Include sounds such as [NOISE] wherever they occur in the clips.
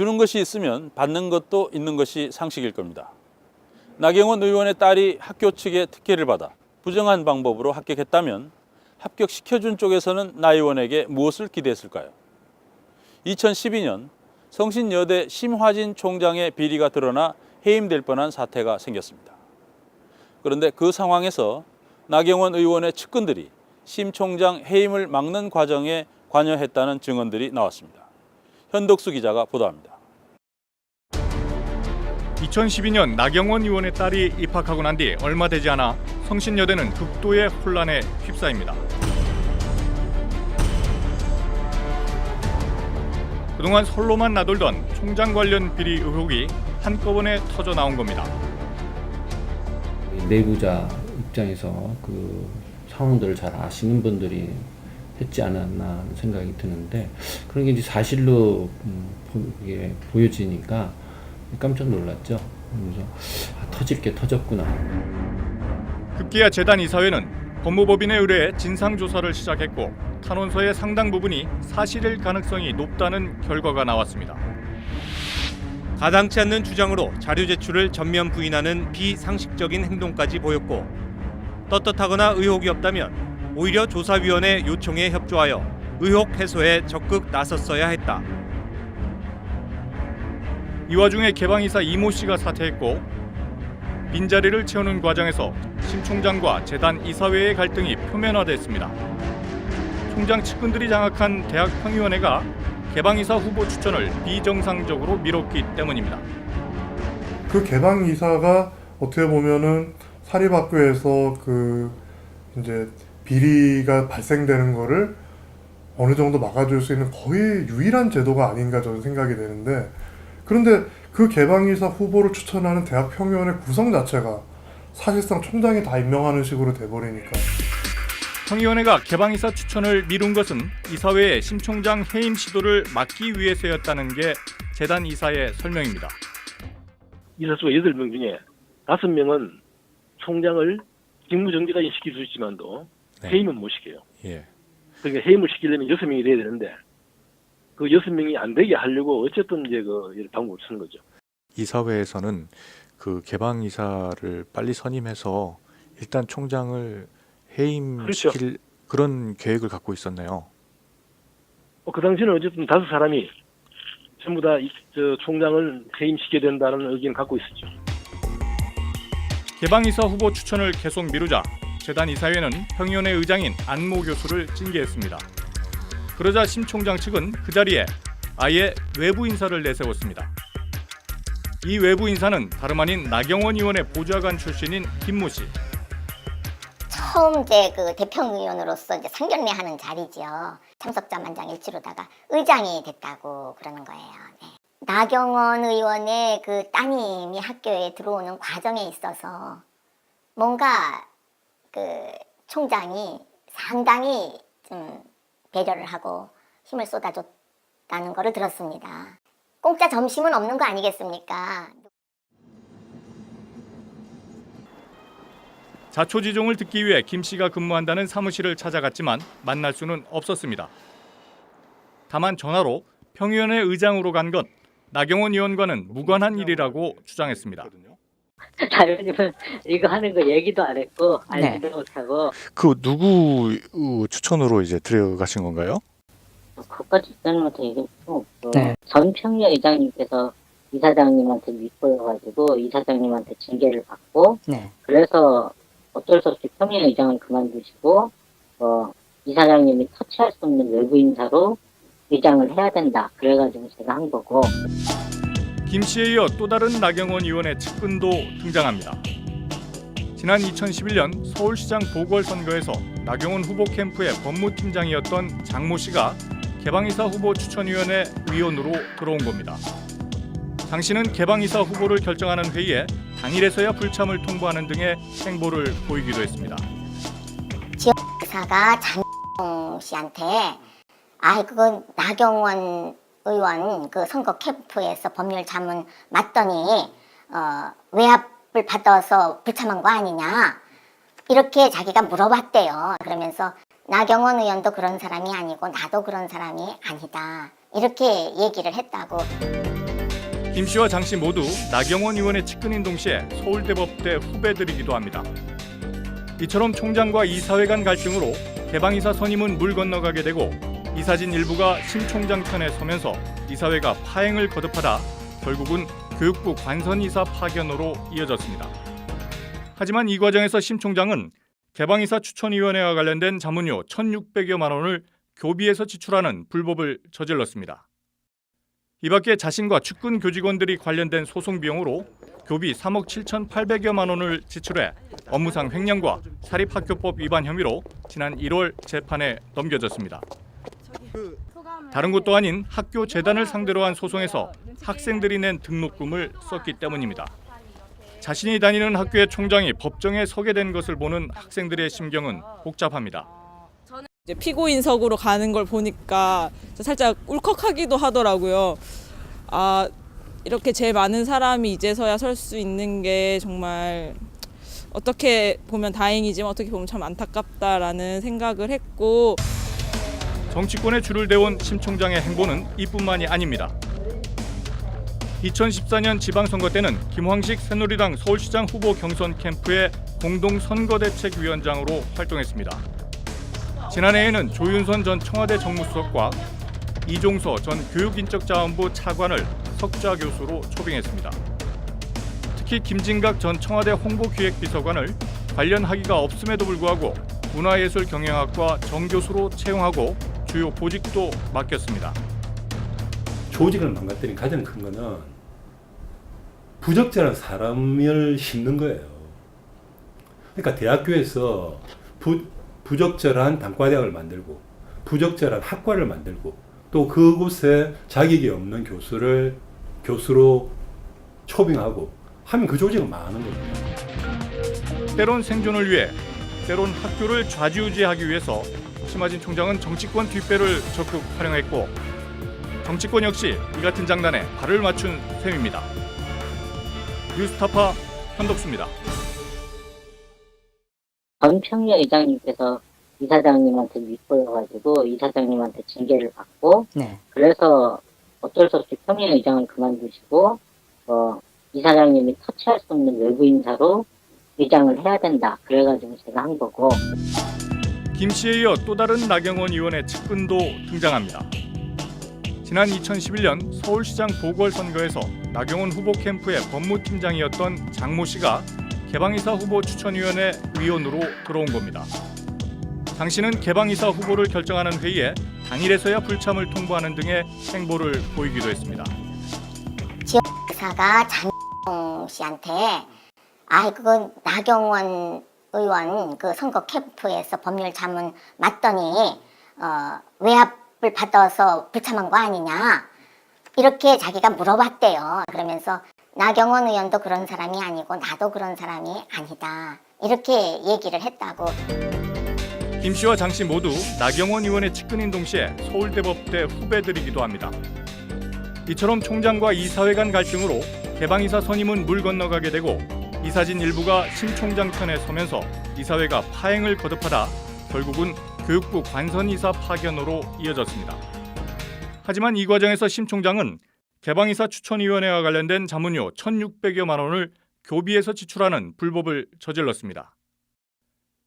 주는 것이 있으면 받는 것도 있는 것이 상식일 겁니다. 나경원 의원의 딸이 학교 측의 특혜를 받아 부정한 방법으로 합격했다면 합격시켜준 쪽에서는 나 의원에게 무엇을 기대했을까요? 2012년 성신여대 심화진 총장의 비리가 드러나 해임될 뻔한 사태가 생겼습니다. 그런데 그 상황에서 나경원 의원의 측근들이 심 총장 해임을 막는 과정에 관여했다는 증언들이 나왔습니다. 현덕수 기자가 보도합니다. 2012년 나경원 의원의 딸이 입학하고 난 뒤 얼마 되지 않아 성신여대는 극도의 혼란에 휩싸입니다. 그동안 솔로만 나돌던 총장 관련 비리 의혹이 한꺼번에 터져 나온 겁니다. 내부자 입장에서 그 상황들을 잘 아시는 분들이 했지 않았나 하는 생각이 드는데 그런 게 이제 사실로 음, 보- 이게 보여지니까 깜짝 놀랐죠. 그래서 아, 터질 게 터졌구나. 급기야 재단 이사회는 법무법인에 의뢰해 진상 조사를 시작했고 탄원서의 상당 부분이 사실일 가능성이 높다는 결과가 나왔습니다. 가당치 않는 주장으로 자료 제출을 전면 부인하는 비상식적인 행동까지 보였고 떳떳하거나 의혹이 없다면 오히려 조사위원회 요청에 협조하여 의혹 해소에 적극 나섰어야 했다. 이 와중에 개방이사 이모 씨가 사퇴했고 빈자리를 채우는 과정에서 심 총장과 재단 이사회의 갈등이 표면화됐습니다. 총장 측근들이 장악한 대학 평의원회가 개방이사 후보 추천을 비정상적으로 미뤘기 때문입니다. 그 개방 이사가 어떻게 보면은 사립학교에서 그 이제 비리가 발생되는 거를 어느 정도 막아줄 수 있는 거의 유일한 제도가 아닌가 저는 생각이 되는데 그런데 그 개방이사 후보를 추천하는 대학 평의원의 구성 자체가 사실상 총장이 다 임명하는 식으로 돼버리니까 평의원회가 개방이사 추천을 미룬 것은 이사회의 심 총장 해임 시도를 막기 위해서였다는 게 재단 이사의 설명입니다. 이사 수가 8명 중에 5명은 총장을 직무정지까지 시킬 수 있지만도 네. 해임은 못 시켜요. 예. 그러니까 해임을 시키려면 6명이 돼야 되는데 그 6명이 안 되게 하려고 어쨌든 이제 그 방법을 쓰는 거죠. 이사회에서는 그 개방 이사를 빨리 선임해서 일단 총장을 해임시킬 그런 계획을 갖고 있었나요? 어, 그 당시에는 어쨌든 다섯 사람이 전부 다저 총장을 해임시켜야 된다는 의견을 갖고 있었죠. 개방이사 후보 추천을 계속 미루자 재단 이사회는 평의원회 의장인 안모 교수를 징계했습니다. 그러자 심 총장 측은 그 자리에 아예 외부 인사를 내세웠습니다. 이 외부 인사는 다름 아닌 나경원 의원의 보좌관 출신인 김모 씨. 처음 이제 그 대평 의원으로서 이제 상견례하는 자리죠. 참석자 만장 일치로다가 의장이 됐다고 그러는 거예요. 네. 나경원 의원의 그 따님이 학교에 들어오는 과정에 있어서 뭔가 그 총장이 상당히 좀 배려를 하고 힘을 쏟아줬다는 거를 들었습니다. 공짜 점심은 없는 거 아니겠습니까? 자초지종을 듣기 위해 김 씨가 근무한다는 사무실을 찾아갔지만 만날 수는 없었습니다. 다만 전화로 평의원회 의장으로 간 건 나경원 의원과는 무관한 일이라고 주장했습니다. [LAUGHS] 자료님은 이거 하는 거 얘기도 안 했고 네. 알지도 못하고 그 누구 어, 추천으로 이제 들어가신 건가요? 그것까지 이사님한테 얘기할 없고 네. 전 평야 이장님께서 이사장님한테 밑보여가지고 이사장님한테 징계를 받고 네. 그래서 어쩔 수 없이 평야 이장을 그만두시고 어, 이사장님이 터치할 수 없는 외부 인사로 의장을 해야 된다 그래가지고 제가 한 거고 김 씨에 이어 또 다른 나경원 의원의 측근도 등장합니다. 지난 2011년 서울시장 보궐선거에서 나경원 후보 캠프의 법무팀장이었던 장모 씨가 개방이사 후보 추천위원회 위원으로 들어온 겁니다. 당시는 개방이사 후보를 결정하는 회의에 당일에서야 불참을 통보하는 등의 행보를 보이기도 했습니다. 의사가 장용 씨한테 아 그건 나경원 의원 그 선거 캠프에서 법률 자문 맡더니 어, 외압을 받아서 불참한 거 아니냐 이렇게 자기가 물어봤대요. 그러면서 나경원 의원도 그런 사람이 아니고 나도 그런 사람이 아니다 이렇게 얘기를 했다고. 김 씨와 장 씨 모두 나경원 의원의 측근인 동시에 서울대법대 후배들이기도 합니다. 이처럼 총장과 이사회 간 갈등으로 개방이사 선임은 물 건너가게 되고 이 사진 일부가 심 총장 편에 서면서 이사회가 파행을 거듭하다 결국은 교육부 관선이사 파견으로 이어졌습니다. 하지만 이 과정에서 심 총장은 개방이사 추천위원회와 관련된 자문료 1,600여만 원을 교비에서 지출하는 불법을 저질렀습니다. 이 밖에 자신과 측근 교직원들이 관련된 소송 비용으로 교비 3억 7,800여만 원을 지출해 업무상 횡령과 사립학교법 위반 혐의로 지난 1월 재판에 넘겨졌습니다. 다른 곳도 아닌 학교 재단을 상대로 한 소송에서 학생들이 낸 등록금을 썼기 때문입니다. 자신이 다니는 학교의 총장이 법정에 서게 된 것을 보는 학생들의 심경은 복잡합니다. 이제 피고인석으로 가는 걸 보니까 살짝 울컥하기도 하더라고요. 아 이렇게 제일 많은 사람이 이제서야 설 수 있는 게 정말 어떻게 보면 다행이지만 어떻게 보면 참 안타깝다라는 생각을 했고 정치권에 줄을 대온 심 총장의 행보는 이뿐만이 아닙니다. 2014년 지방선거 때는 김황식 새누리당 서울시장 후보 경선 캠프의 공동 선거대책위원장으로 활동했습니다. 지난해에는 조윤선 전 청와대 정무수석과 이종서 전 교육인적자원부 차관을 석좌 교수로 초빙했습니다. 특히 김진각 전 청와대 홍보기획비서관을 관련 학위가 없음에도 불구하고 문화예술경영학과 정교수로 채용하고 주요 보직도 맡겼습니다. 조직을 망가뜨린 가장 큰 거는 부적절한 사람을 심는 거예요. 그러니까 대학교에서 부, 부적절한 단과대학을 만들고 부적절한 학과를 만들고 또 그곳에 자격이 없는 교수를 교수로 초빙하고 하면 그 조직은 망하는 거거든요. 때론 생존을 위해 때론 학교를 좌지우지하기 위해서 심하진 총장은 정치권 뒷배를 적극 활용했고 정치권 역시 이 같은 장난에 발을 맞춘 셈입니다. 뉴스타파 현덕수입니다. 전평야 이장님께서 이사장님한테 윗보여가지고 이사장님한테 징계를 받고 네. 그래서 어쩔 수 없이 평야 의장을 그만두시고 어, 이사장님이 터치할 수 없는 외부 인사로 의장을 해야 된다. 그래가지고 제가 한 거고 김 씨에 이어 또 다른 나경원 의원의 측근도 등장합니다. 지난 2011년 서울시장 보궐선거에서 나경원 후보 캠프의 법무팀장이었던 장모 씨가 개방이사 후보 추천위원회 위원으로 들어온 겁니다. 당시는 개방이사 후보를 결정하는 회의에 당일에서야 불참을 통보하는 등의 행보를 보이기도 했습니다. 의사가 장용 씨한테 아 그건 나경원 의원 그 선거 캠프에서 법률 자문 맡더니 어, 외압을 받아서 불참한 거 아니냐 이렇게 자기가 물어봤대요. 그러면서 나경원 의원도 그런 사람이 아니고 나도 그런 사람이 아니다 이렇게 얘기를 했다고. 김 씨와 장 씨 모두 나경원 의원의 측근인 동시에 서울대법대 후배들이기도 합니다. 이처럼 총장과 이사회 간 갈등으로 개방이사 선임은 물 건너가게 되고 이사진 일부가 심 총장 편에 서면서 이사회가 파행을 거듭하다 결국은 교육부 관선이사 파견으로 이어졌습니다. 하지만 이 과정에서 심 총장은 개방이사 추천위원회와 관련된 자문료 1,600여만 원을 교비에서 지출하는 불법을 저질렀습니다.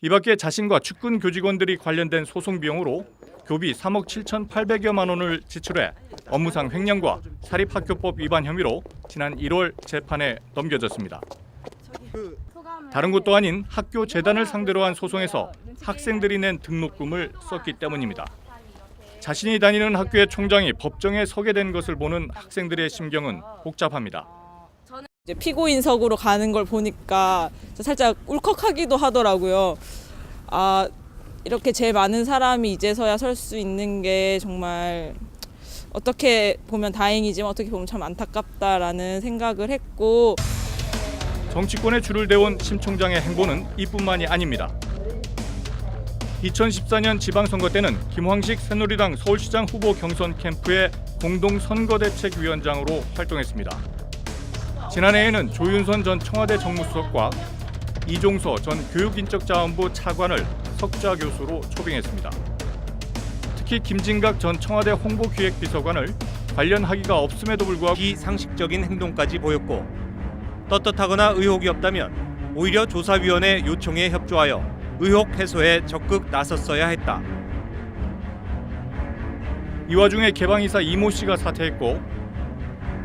이 밖에 자신과 측근 교직원들이 관련된 소송 비용으로 교비 3억 7,800여만 원을 지출해 업무상 횡령과 사립학교법 위반 혐의로 지난 1월 재판에 넘겨졌습니다. 다른 곳도 아닌 학교 재단을 상대로 한 소송에서 학생들이 낸 등록금을 썼기 때문입니다. 자신이 다니는 학교의 총장이 법정에 서게 된 것을 보는 학생들의 심경은 복잡합니다. 이제 피고인석으로 가는 걸 보니까 살짝 울컥하기도 하더라고요. 아 이렇게 제일 많은 사람이 이제서야 설 수 있는 게 정말 어떻게 보면 다행이지만 어떻게 보면 참 안타깝다라는 생각을 했고 정치권에 줄을 대온 심 총장의 행보는 이뿐만이 아닙니다. 2014년 지방선거 때는 김황식 새누리당 서울시장 후보 경선 캠프의 공동 선거대책위원장으로 활동했습니다. 지난해에는 조윤선 전 청와대 정무수석과 이종서 전 교육인적자원부 차관을 석좌 교수로 초빙했습니다. 특히 김진각 전 청와대 홍보기획비서관을 관련 학위가 없음에도 불구하고 비상식적인 행동까지 보였고 떳떳하거나 의혹이 없다면 오히려 조사위원회 요청에 협조하여 의혹 해소에 적극 나섰어야 했다. 이 와중에 개방이사 이모 씨가 사퇴했고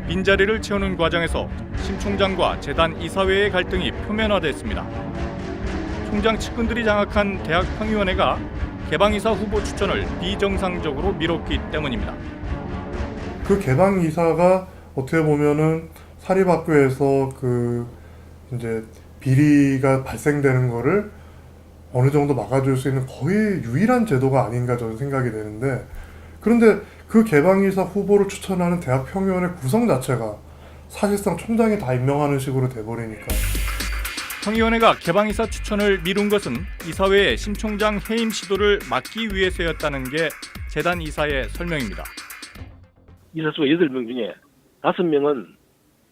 빈자리를 채우는 과정에서 심 총장과 재단 이사회의 갈등이 표면화됐습니다. 총장 측근들이 장악한 대학 평의원회가 개방이사 후보 추천을 비정상적으로 미뤘기 때문입니다. 그 개방 이사가 어떻게 보면은 사립학교에서 그 이제 비리가 발생되는 거를 어느 정도 막아줄 수 있는 거의 유일한 제도가 아닌가 저는 생각이 되는데 그런데 그 개방이사 후보를 추천하는 대학 평의원의 구성 자체가 사실상 총장이 다 임명하는 식으로 돼버리니까 평의원회가 개방이사 추천을 미룬 것은 이사회의 심 총장 해임 시도를 막기 위해서였다는 게 재단 이사의 설명입니다. 이사 수가 8명 중에 5명은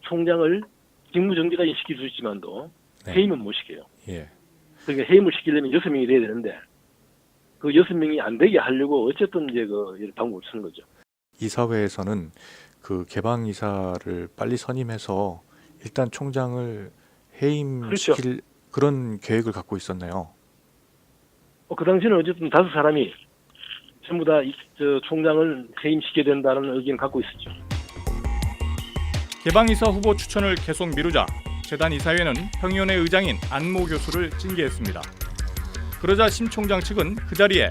총장을 직무정지까지 시킬 수 있지만도 네. 해임은 못 시켜요. 예. 그러니까 해임을 시키려면 6명이 돼야 되는데 그 6명이 안 되게 하려고 어쨌든 이제 그 방법을 쓰는 거죠. 이사회에서는 그 개방 이사를 빨리 선임해서 일단 총장을 해임시킬 그런 계획을 갖고 있었네요. 어, 그 당시에는 어쨌든 다섯 사람이 전부 다저 총장을 해임시켜야 된다는 의견을 갖고 있었죠. 개방이사 후보 추천을 계속 미루자 재단 이사회는 평의원회 의장인 안모 교수를 징계했습니다. 그러자 심 총장 측은 그 자리에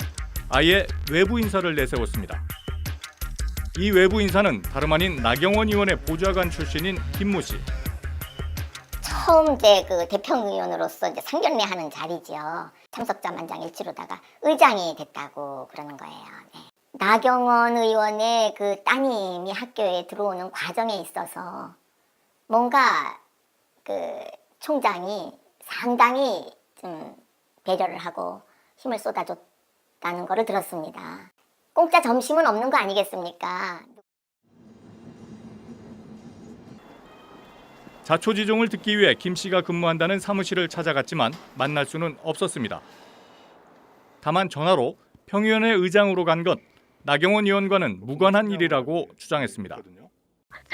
아예 외부 인사를 내세웠습니다. 이 외부 인사는 다름 아닌 나경원 의원의 보좌관 출신인 김모 씨. 처음 이제 그 대평의원으로서 이제 상견례하는 자리죠. 참석자 만장 일치로다가 의장이 됐다고 그러는 거예요. 네. 나경원 의원의 그 따님이 학교에 들어오는 과정에 있어서 뭔가 그 총장이 상당히 좀 배려를 하고 힘을 쏟아줬다는 거를 들었습니다. 공짜 점심은 없는 거 아니겠습니까? 자초지종을 듣기 위해 김 씨가 근무한다는 사무실을 찾아갔지만 만날 수는 없었습니다. 다만 전화로 평의원회 의장으로 간것 나경원 의원과는 무관한 일이라고 주장했습니다.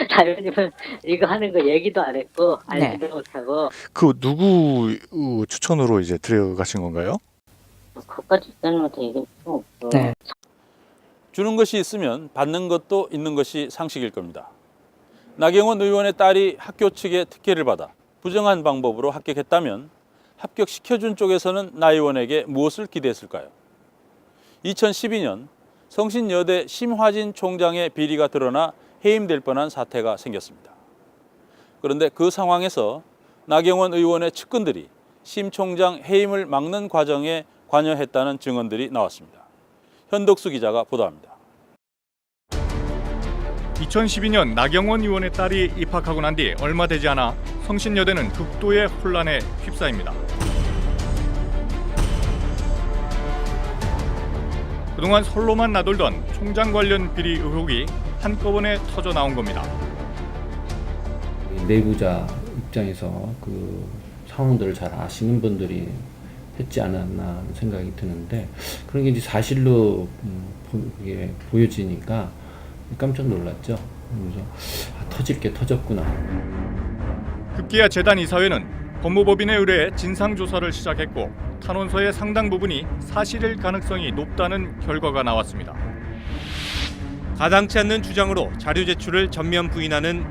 자료님은 이거 하는 거 얘기도 안 했고 네. 알지도 못하고 그 누구 어, 추천으로 이제 들어가신 건가요? 그것까지 것도 얘기할 수 없고 네. 주는 것이 있으면 받는 것도 있는 것이 상식일 겁니다. 나경원 의원의 딸이 학교 측의 특혜를 받아 부정한 방법으로 합격했다면 합격시켜준 쪽에서는 나 의원에게 무엇을 기대했을까요? 2012년 성신여대 심화진 총장의 비리가 드러나 해임될 뻔한 사태가 생겼습니다. 그런데 그 상황에서 나경원 의원의 측근들이 심 총장 해임을 막는 과정에 관여했다는 증언들이 나왔습니다. 현덕수 기자가 보도합니다. 2012년 나경원 의원의 딸이 입학하고 난 뒤 얼마 되지 않아 성신여대는 극도의 혼란에 휩싸입니다. 그동안 솔로만 나돌던 총장 관련 비리 의혹이 한꺼번에 터져 나온 겁니다. 내부자 입장에서 그 상황들을 잘 아시는 분들이 했지 않았나 생각이 드는데 그런 게 이제 사실로 음, 보- 이게 보여지니까 깜짝 놀랐죠. 그래서 아, 터질 게 터졌구나. 급기야 재단 이사회는 법무법인에 의뢰해 진상 조사를 시작했고 탄원서의 상당 부분이 사실일 가능성이 높다는 결과가 나왔습니다. 가당치 않는 주장으로 자료 제출을 전면 부인하는